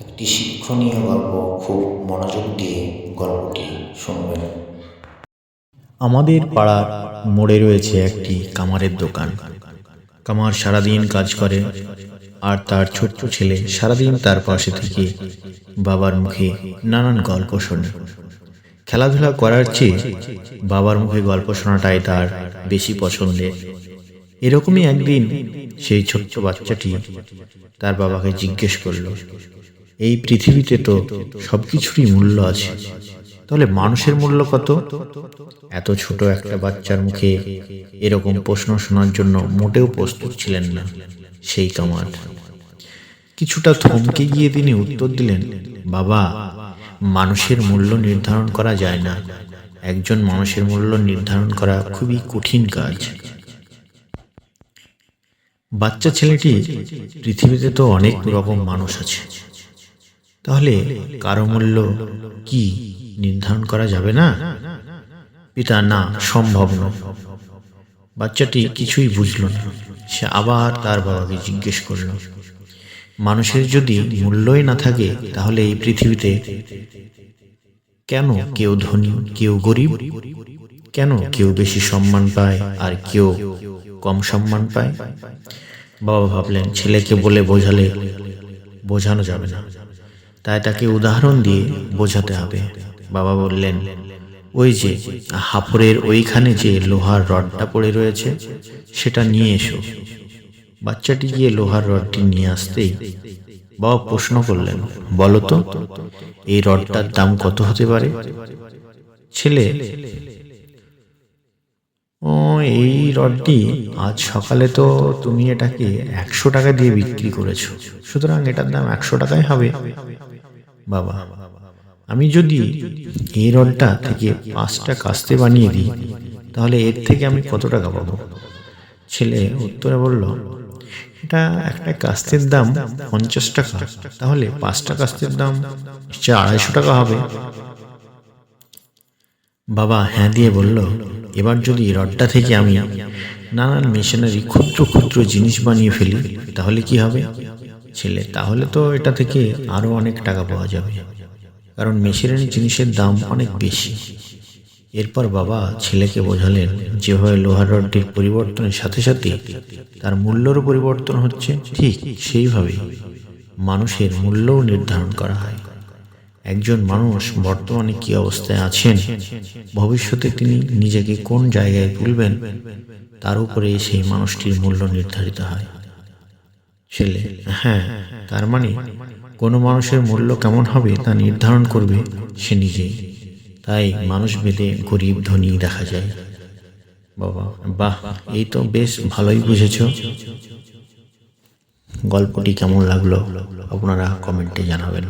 একটি শিক্ষণীয় গল্প খুব মনোযোগ দিয়ে গল্পটি শুনবেন। আমাদের পাড়ার মোড়ে রয়েছে একটি কামারের দোকান। কামার সারাদিন কাজ করে আর তার ছোট্ট ছেলে সারাদিন তার পাশে থেকে বাবার মুখে নানান গল্প শোনে। খেলাধুলা করার চেয়ে বাবার মুখে গল্প শোনাটাই তার বেশি পছন্দের। এরকমই একদিন সেই ছোট্ট বাচ্চাটি তার বাবাকে জিজ্ঞেস করল এই পৃথিবীতে তো সব কিছুরই মূল্য আছে। তাহলে মানুষের মূল্য কত? এত ছোট একটা বাচ্চার মুখে এরকম প্রশ্ন শোনার জন্য মোটেও প্রস্তুত ছিলেন না সেই কামার কিছুটা থমকে গিয়ে তিনি উত্তর দিলেন, বাবা, মানুষের মূল্য নির্ধারণ করা যায় না। একজন মানুষের মূল্য নির্ধারণ করা খুবই কঠিন কাজ। বাচ্চা ছেলেটি পৃথিবীতে তো অনেক রকম মানুষ আছে। তাহলে কারও মূল্য কি নির্ধারণ করা যাবে না? পিতা, না, সম্ভব নয়। বাচ্চাটি কিছুই বুঝল না। সে আবার তার বাবাকে জিজ্ঞেস করল, মানুষের যদি মূল্যই না থাকে, তাহলে এই পৃথিবীতে কেন কেউ ধনী, কেউ গরিব? কেন কেউ বেশি সম্মান পায় আর কেউ কম সম্মান পায়? বাবা ভাবলেন, ছেলেকে বলে বোঝালে বোঝানো যাবে না। তাই তাকে উদাহরণ দিয়ে বোঝাতে হবে। বাবা বললেন, ওই যে, হাফরের ওইখানে যে লোহার রডটা পড়ে রয়েছে, সেটা নিয়ে এসো। বাচ্চাটি গিয়ে লোহার রডটি নিয়ে আসতেই বাবা প্রশ্ন করলেন বলতো এই রডটার দাম কত হতে পারে? ছেলে এই রডটি আজ সকালে তো তুমি এটাকে একশো টাকা দিয়ে বিক্রি করেছ। সুতরাং এটার দাম একশো টাকাই হবে। বাবা, আমি যদি এই রডটা থেকে পাঁচটা কাস্তে বানিয়ে দিই, তাহলে এর থেকে আমি কত টাকা পাবো? ছেলে উত্তরে বলল, এটা একটা কাস্তের দাম পঞ্চাশ টাকা, তাহলে পাঁচটা কাস্তের দাম আড়াইশো টাকা হবে। বাবা হ্যাঁ দিয়ে বলল এবার যদি রডটা থেকে আমি নানান মেশিনারি ক্ষুদ্র ক্ষুদ্র জিনিস বানিয়ে ফেলি, তাহলে কি হবে? ছেলে, তাহলে তো এটা থেকে আরও অনেক টাকা পাওয়া যাবে। কারণ মেশিনারি জিনিসের দাম অনেক বেশি। এরপর বাবা ছেলেকে বোঝালেন যেভাবে লোহার রডটির পরিবর্তনের সাথে সাথে তার মূল্যরও পরিবর্তন হচ্ছে। ঠিক সেইভাবে মানুষের মূল্যও নির্ধারণ করা হয়। একজন মানুষ বর্তমানে কি অবস্থায় আছেন, ভবিষ্যতে তিনি নিজেকে কোন জায়গায় তুলবেন, তার উপরে সেই মানুষটির মূল্য নির্ধারিত হয়। ছেলে হ্যাঁ তার মানে কোনো মানুষের মূল্য কেমন হবে তা নির্ধারণ করবে সে নিজেই। তাই মানুষ ভেদে গরিব ধনী দেখা যায়। বাবা, বাহ, এই তো বেশ ভালোই বুঝেছ। গল্পটি কেমন লাগল আপনারা কমেন্টে জানাবেন।